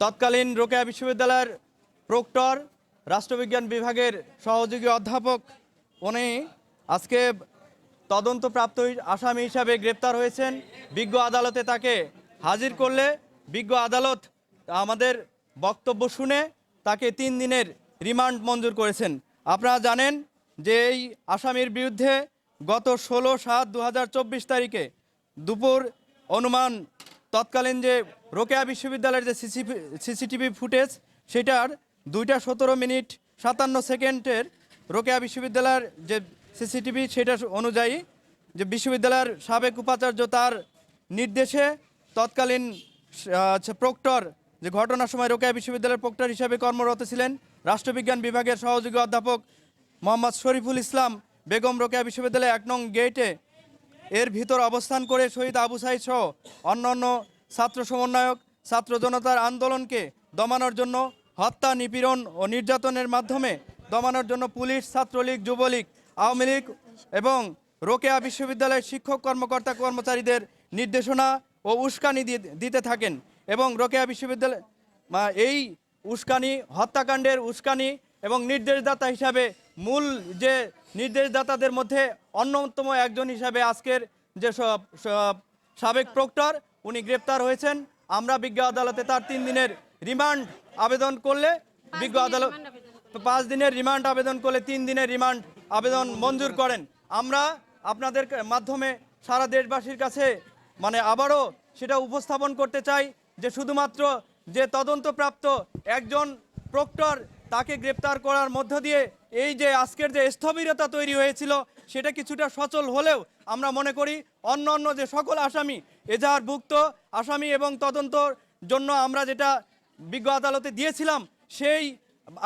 তৎকালীন রোকেয়া বিশ্ববিদ্যালয়ের প্রক্টর, রাষ্ট্রবিজ্ঞান বিভাগের সহযোগী অধ্যাপক, উনি আজকে তদন্তপ্রাপ্ত আসামি হিসাবে গ্রেপ্তার হয়েছেন। বিজ্ঞ আদালতে তাকে হাজির করলে বিজ্ঞ আদালত আমাদের বক্তব্য শুনে তাকে তিন দিনের রিমান্ড মঞ্জুর করেছেন। আপনারা জানেন যে এই আসামির বিরুদ্ধে গত ষোলো সাত দু তারিখে দুপুর অনুমান তৎকালীন যে রোকেয়া বিশ্ববিদ্যালয়ের যে সিসিটিভি ফুটেজ, সেটার দুইটা সতেরো মিনিট সাতান্ন সেকেন্ডের রোকেয়া বিশ্ববিদ্যালয়ের যে সিসিটিভি, সেটা অনুযায়ী যে বিশ্ববিদ্যালয়ের সাবেক উপাচার্য তার নির্দেশে তৎকালীন প্রক্টর, যে ঘটনার সময় রোকেয়া বিশ্ববিদ্যালয়ের প্রক্টর হিসেবে কর্মরত ছিলেন, রাষ্ট্রবিজ্ঞান বিভাগের সহযোগী অধ্যাপক মোহাম্মদ শরীফুল ইসলাম বেগম রোকেয়া বিশ্ববিদ্যালয় এক নং গেটে এর ভিতর অবস্থান করে শহীদ আবু সাইদ সহ অন্যান্য ছাত্র সমন্বয়ক, ছাত্র জনতার আন্দোলনকে দমানোর জন্য হত্যা, নিপীড়ন ও নির্যাতনের মাধ্যমে দমানোর জন্য পুলিশ, ছাত্রলীগ, যুবলীগ, আওয়ামী লীগ এবং রোকেয়া বিশ্ববিদ্যালয়ের শিক্ষক, কর্মকর্তা, কর্মচারীদের নির্দেশনা ও উস্কানি দিতে থাকেন এবং রোকেয়া বিশ্ববিদ্যালয় এই উস্কানি, হত্যাকাণ্ডের উস্কানি এবং নির্দেশদাতা হিসাবে মূল যে নির্দেশদাতাদের মধ্যে অন্যতম একজন হিসাবে আজকের যে সব- সাবেক প্রক্টর উনি গ্রেপ্তার হয়েছেন। আমরা বিজ্ঞ আদালতে তার তিন দিনের রিমান্ড আবেদন করলে বিজ্ঞ আদালত পাঁচ দিনের রিমান্ড আবেদন করলে তিন দিনের রিমান্ড আবেদন মঞ্জুর করেন। আমরা আপনাদের মাধ্যমে সারা দেশবাসীর কাছে মানে আবারও সেটা উপস্থাপন করতে চাই যে শুধুমাত্র যে তদন্তপ্রাপ্ত একজন প্রক্টর তাকে গ্রেপ্তার করার মধ্য দিয়ে এই যে আজকের যে স্থবিরতা তৈরি হয়েছিল সেটা কিছুটা সচল হলেও আমরা মনে করি অন্য অন্য যে সকল আসামি এজাহারভুক্ত আসামি এবং তদন্তর জন্য আমরা যেটা বিজ্ঞ আদালতে দিয়েছিলাম, সেই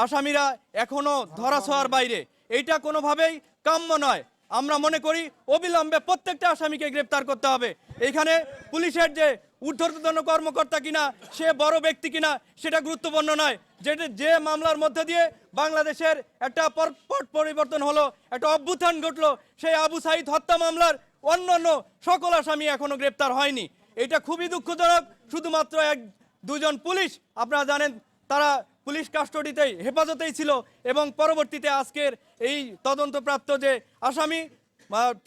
আসামিরা এখনও ধরা ধরাছোঁয়ার বাইরে। এইটা কোনোভাবেই কাম্য নয়। আমরা মনে করি অবিলম্বে প্রত্যেকটা আসামিকে গ্রেপ্তার করতে হবে। এখানে পুলিশের যে ঊর্ধ্বতন কর্মকর্তা কিনা, সে বড় ব্যক্তি কিনা, সেটা গুরুত্বপূর্ণ নয়। যেটা যে মামলার মধ্যে দিয়ে বাংলাদেশের একটা পট পরিবর্তন হলো, একটা অভ্যুত্থান ঘটলো, সেই আবু সাইদ হত্যা মামলার অন্যান্য সকল আসামি এখনও গ্রেপ্তার হয়নি। এটা খুবই দুঃখজনক, শুধুমাত্র এক দুজন পুলিশ, আপনারা জানেন, তারা পুলিশ কাস্টডিতেই, হেফাজতেই ছিল এবং পরবর্তীতে আজকের এই তদন্তপ্রাপ্ত যে আসামি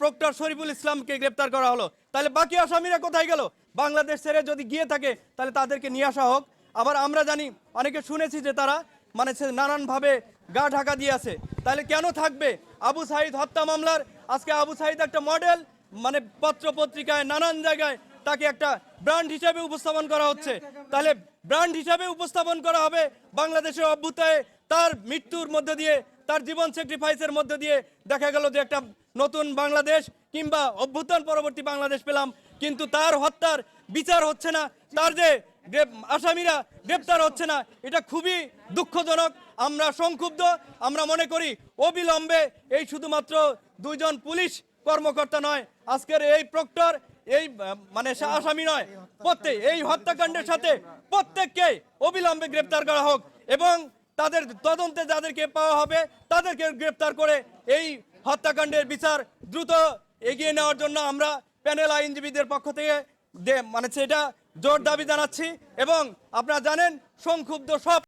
প্রক্টর শরীফুল ইসলামকে গ্রেপ্তার করা হলো। তাহলে বাকি আসামিরা কোথায় গেল? বাংলাদেশ ছেড়ে যদি গিয়ে থাকে, তাহলে তাদেরকে নিয়ে আসা হোক। আবার আমরা জানি, অনেকে শুনেছি যে তারা মানে নানানভাবে গা ঢাকা দিয়ে আছে। তাহলে কেন থাকবে? আবু সাইদ হত্যা মামলার, আজকে আবু সাইদ একটা মডেল মানে পত্র পত্রিকায়, নানান জায়গায় তাকে একটা ব্র্যান্ড হিসাবে উপস্থাপন করা হচ্ছে। তাহলে ব্র্যান্ড হিসাবে উপস্থাপন করা হবে বাংলাদেশের অভ্যুতায় তার মৃত্যুর মধ্যে দিয়ে, তার জীবন স্যাক্রিফাইসের মধ্য দিয়ে দেখা গেল যে একটা নতুন বাংলাদেশ কিংবা অভ্যুত্থান পরবর্তী বাংলাদেশ পেলাম। কিন্তু তার হত্যার বিচার হচ্ছে না, তার যে আসামিরা গ্রেপ্তার হচ্ছে না, এটা খুবই দুঃখজনক। আমরা সংক্ষুব্ধ, আমরা মনে করি অবিলম্বে এই শুধুমাত্র দুইজন পুলিশ কর্মকর্তা নয়, আজকের এই প্রক্টর এই মানে আসামি নয়। প্রত্যেক এই হত্যাকাণ্ডের সাথে প্রত্যেককে অবিলম্বে গ্রেপ্তার করা হোক এবং তাদের তদন্তে যাদেরকে পাওয়া হবে, তাদেরকে গ্রেপ্তার করে এই হত্যাকাণ্ডের বিচার দ্রুত এগিয়ে নেওয়ার জন্য আমরা প্যানেল আইনজীবীদের পক্ষ থেকে মানে সেটা জোর দাবি জানাচ্ছি এবং আপনারা জানেন, সংক্ষুব্ধ সব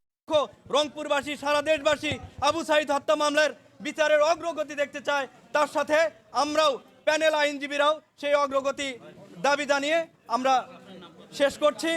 রংপুরবাসী, সারা দেশবাসী আবু সাইদ হত্যা মামলার বিচারের অগ্রগতি দেখতে চায়। তার সাথে আমরাও প্যানেল আইনজীবীরাও সেই অগ্রগতি দাবি জানিয়ে আমরা শেষ করছি।